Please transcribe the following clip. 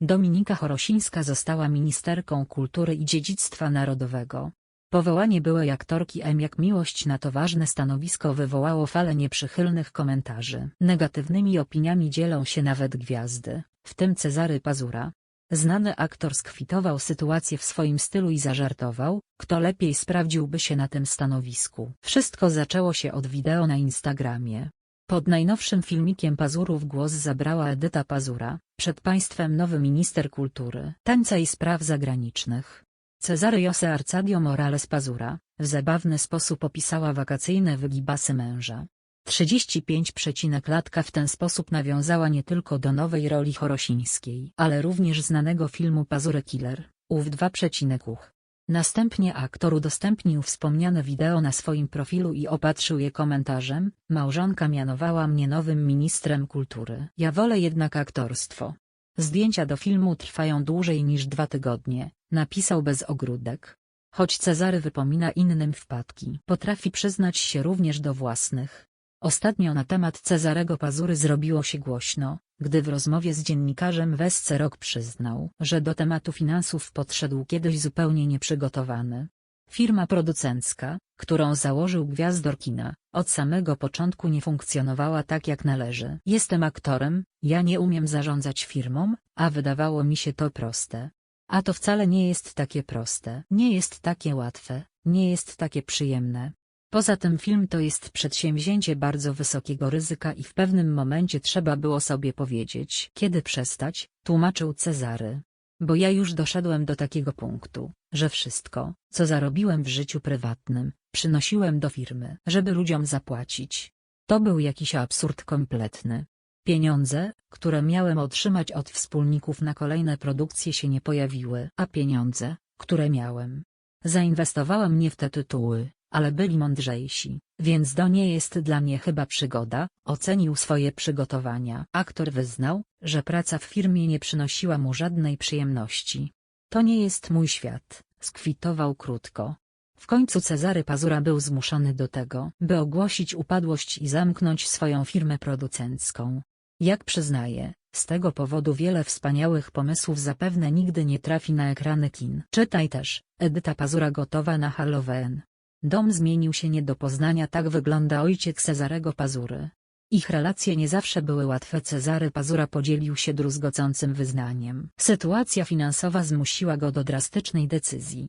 Dominika Chorosińska została ministerką kultury i dziedzictwa narodowego. Powołanie byłej aktorki M jak miłość na to ważne stanowisko wywołało falę nieprzychylnych komentarzy. Negatywnymi opiniami dzielą się nawet gwiazdy, w tym Cezary Pazura. Znany aktor skwitował sytuację w swoim stylu i zażartował, kto lepiej sprawdziłby się na tym stanowisku. Wszystko zaczęło się od wideo na Instagramie. Pod najnowszym filmikiem Pazurów głos zabrała Edyta Pazura, przed państwem nowy minister kultury, tańca i spraw zagranicznych. Cezary Jose Arcadio Morales Pazura, w zabawny sposób opisała wakacyjne wygibasy męża. 35 przecinek latka w ten sposób nawiązała nie tylko do nowej roli chorosińskiej, ale również znanego filmu Pazury Killer, ów 2 przecinek Następnie aktor udostępnił wspomniane wideo na swoim profilu i opatrzył je komentarzem, małżonka mianowała mnie nowym ministrem kultury. Ja wolę jednak aktorstwo. Zdjęcia do filmu trwają dłużej niż dwa tygodnie, napisał bez ogródek. Choć Cezary wypomina innym wpadki, potrafi przyznać się również do własnych. Ostatnio na temat Cezarego Pazury zrobiło się głośno, gdy w rozmowie z dziennikarzem Wesce Rok przyznał, że do tematu finansów podszedł kiedyś zupełnie nieprzygotowany. Firma producencka, którą założył gwiazdor kina, od samego początku nie funkcjonowała tak jak należy. Jestem aktorem, ja nie umiem zarządzać firmą, a wydawało mi się to proste. A to wcale nie jest takie proste, nie jest takie łatwe, nie jest takie przyjemne. Poza tym film to jest przedsięwzięcie bardzo wysokiego ryzyka i w pewnym momencie trzeba było sobie powiedzieć, kiedy przestać, tłumaczył Cezary. Bo ja już doszedłem do takiego punktu, że wszystko, co zarobiłem w życiu prywatnym, przynosiłem do firmy, żeby ludziom zapłacić. To był jakiś absurd kompletny. Pieniądze, które miałem otrzymać od wspólników na kolejne produkcje się nie pojawiły, a pieniądze, które miałem, zainwestowałem nie w te tytuły, ale byli mądrzejsi, więc to nie jest dla mnie chyba przygoda, ocenił swoje przygotowania. Aktor wyznał, że praca w firmie nie przynosiła mu żadnej przyjemności. To nie jest mój świat, skwitował krótko. W końcu Cezary Pazura był zmuszony do tego, by ogłosić upadłość i zamknąć swoją firmę producencką. Jak przyznaje, z tego powodu wiele wspaniałych pomysłów zapewne nigdy nie trafi na ekrany kin. Czytaj też, Edyta Pazura gotowa na Halloween. Dom zmienił się nie do poznania tak wygląda ojciec Cezarego Pazury. Ich relacje nie zawsze były łatwe Cezary Pazura podzielił się druzgocącym wyznaniem. Sytuacja finansowa zmusiła go do drastycznej decyzji,